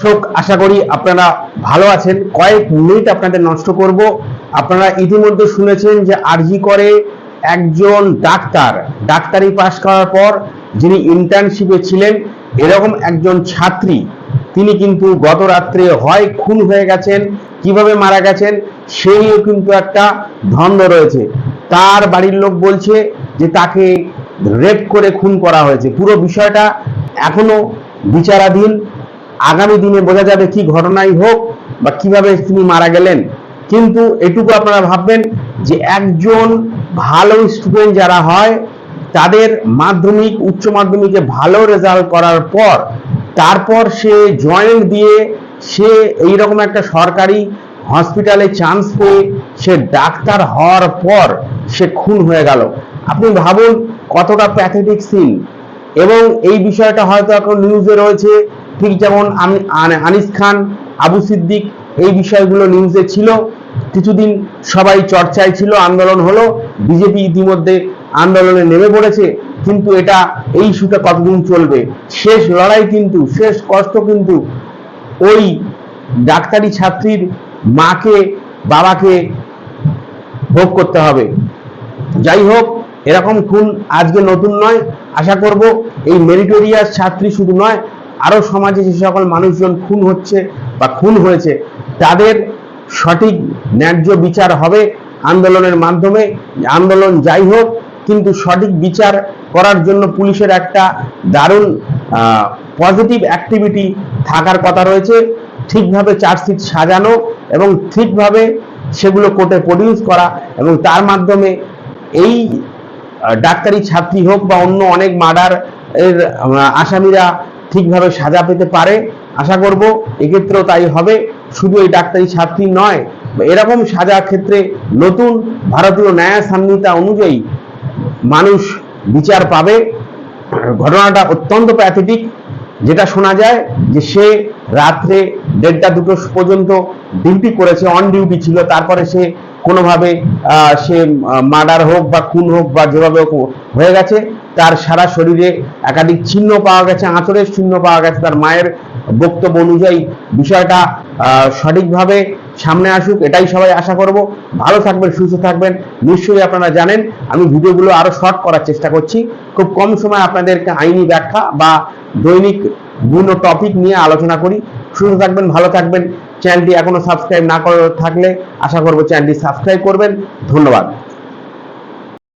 দর্শক, আশা করি আপনারা ভালো আছেন। কয়েক মিনিট আপনাদের নষ্ট করব। আপনারা ইতিমধ্যে শুনেছেন যে আরজি করে একজন ডাক্তার। ডাক্তারি পাশ করার পর যিনি ইন্টার্নশিপে ছিলেন, এরকম একজন ছাত্রী, তিনি কিন্তু গত রাত্রে হয় খুন হয়ে গেছেন, কীভাবে মারা গেছেন সেইও কিন্তু একটা ধন্দ রয়েছে। তার বাড়ির লোক বলছে যে তাকে রেপ করে খুন করা হয়েছে। পুরো বিষয়টা এখনও বিচারাধীন। আগামী দিনে বোঝা যাবে কি ঘটনাই হোক বা কীভাবে তিনি মারা গেলেন। কিন্তু এটুকু আপনারা ভাববেন যে একজন ভালো স্টুডেন্ট যারা হয়, তাদের মাধ্যমিক, উচ্চ মাধ্যমিকে ভালো রেজাল্ট করার পর, তারপর সে জয়েন্ট দিয়ে সে এইরকম একটা সরকারি হসপিটালে চান্স পেয়ে সে ডাক্তার হওয়ার পর সে খুন হয়ে গেল। আপনি ভাবুন কতটা প্যাথেটিক সিন এবং এই বিষয়টা হয়তো এখন নিউজে রয়েছে ঠিক যেমন আমি আনিস খান, আবু সিদ্দিক, এই বিষয়গুলো নিউজে ছিল। কিছুদিন সবাই চর্চায় ছিল, আন্দোলন হলো। বিজেপি ইতিমধ্যে আন্দোলনে নেমে পড়েছে, কিন্তু এটা এই ইস্যুটা কতদিন চলবে? শেষ লড়াই কিন্তু, শেষ কষ্ট কিন্তু ওই ডাক্তারি ছাত্রীর মাকে, বাবাকে ভোগ করতে হবে। যাই হোক, এরকম খুন আজকে নতুন নয়। আশা করব এই মেরিটোরিয়াস ছাত্রী শুধু নয় আরও সমাজে যে সকল মানুষজন খুন হচ্ছে বা খুন হয়েছে, তাদের সঠিক ন্যায্য বিচার হবে আন্দোলনের মাধ্যমে। আন্দোলন যাই হোক, কিন্তু সঠিক বিচার করার জন্য পুলিশের একটা দারুণ পজিটিভ অ্যাক্টিভিটি থাকার কথা রয়েছে। ঠিকভাবে চার্জশিট সাজানো এবং ঠিকভাবে সেগুলো কোর্টে প্রডিউস করা এবং তার মাধ্যমে এই ডাক্তারি ছাত্রী হোক বা অন্য অনেক মার্ডার এর আসামিরা ঠিকভাবে সাজা পেতে পারে। আশা করব এক্ষেত্রেও তাই হবে। শুধু এই ডাক্তারি ছাত্রী নয়, এরকম সাজা ক্ষেত্রে নতুন ভারতীয় ন্যায় সংহিতা অনুযায়ী মানুষ বিচার পাবে। ঘটনাটা অত্যন্ত প্যাথেটিক। যেটা শোনা যায় যে সে রাত্রে দেড়টা দুটো পর্যন্ত ডিউটি করেছে অন ডিউটি ছিল, তারপরে সে কোনোভাবে সে মার্ডার হোক বা খুন হোক বা যেভাবে হয়ে গেছে, তার সারা শরীরে একাধিক চিহ্ন পাওয়া গেছে আঁচড়ের চিহ্ন পাওয়া গেছে, তার মায়ের বক্তব্য অনুযায়ী বিষয়টা সঠিকভাবে সামনে আসুক, এটাই সবাই আশা করব। ভালো থাকবেন, সুস্থ থাকবেন, নিশ্চয়ই আপনারা জানেন, আমি ভিডিওগুলো আরও শর্ট করার চেষ্টা করছি। খুব কম সময় আপনাদেরকে আইনি ব্যাখ্যা বা দৈনিক বিভিন্ন টপিক নিয়ে আলোচনা করি। সুস্থ থাকবেন, ভালো থাকবেন চ্যানেলটি এখনও সাবস্ক্রাইব না করে থাকলে আশা করব চ্যানেলটি সাবস্ক্রাইব করবেন। ধন্যবাদ।